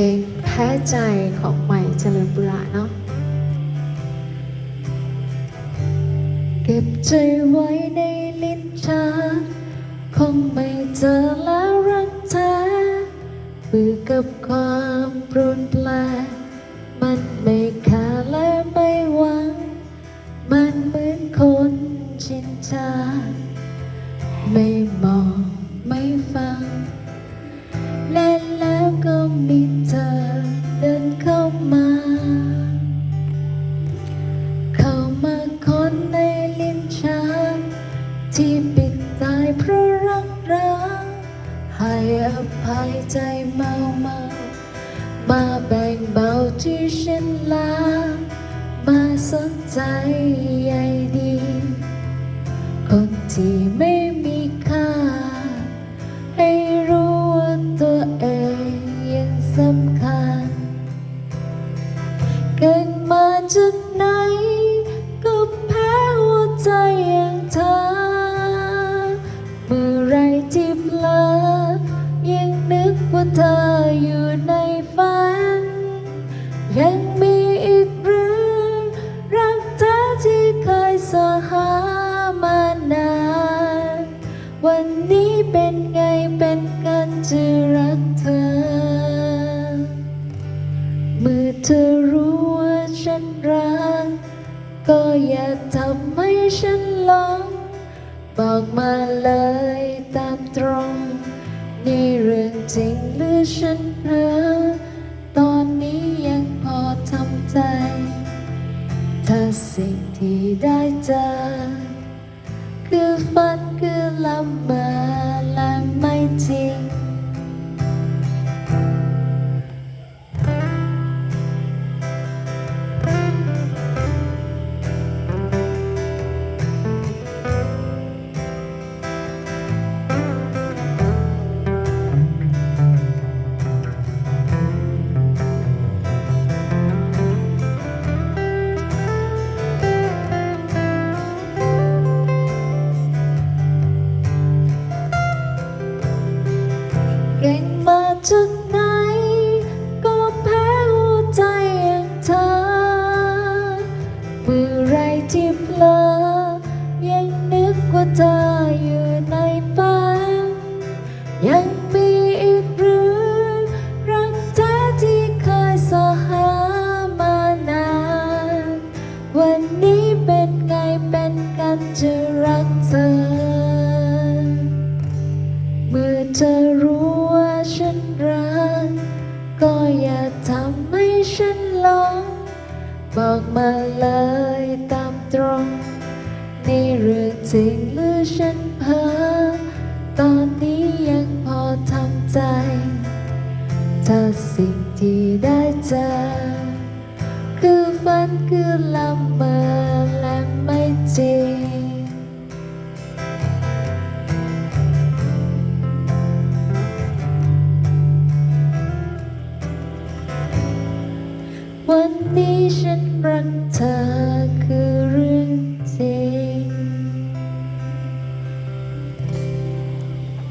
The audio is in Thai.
พลงแพ้ใจของใหม่เจริญบุระเนาะเก็บใจไว้ในลิ้นชักคงไม่เจอแล้วรักแท้เบื่อกับความปรุนแปรมันไม่ค่าและไม่หวัง มันเหมือนคนชินชา ไม่มองไม่ฟัง และแล้วก็มี ที่ปิดตายเพราะรักร้างให้อภัยใจเมาเมามาแบ่งเบาที่ฉันลามาสนใจใยดี คนที่ไม่มีค่าให้รู้ว่าตัวเองยังสำ เคยสอหามานาน วันนี้เป็นไงเป็นกันจะรักเธอ เมื่อเธอรู้ว่าฉันรัก ก็อย่าทำให้ฉันหลงบอกมาเลยตามตรง นี่เรื่องจริงหรือฉันเพ้อ ที่ได้เจอคือ เธออยู่ในฝันยังมีอีกหรือรักแท้ที่เคยสอหามานาน วันนี้เป็นไงเป็นกันจะรักเธอ เมื่อเธอรู้ว่าฉันรัก ก็อย่าทำให้ฉันหลงบอกมาเลยตามตรง นี่เรื่องจริง ฉันเพ้อตอนนี้ยังพอทำใจถ้าสิ่งที่ได้เจอ คือฝันคือลำเมอและไม่จริงวันนี้ฉันรักเธอ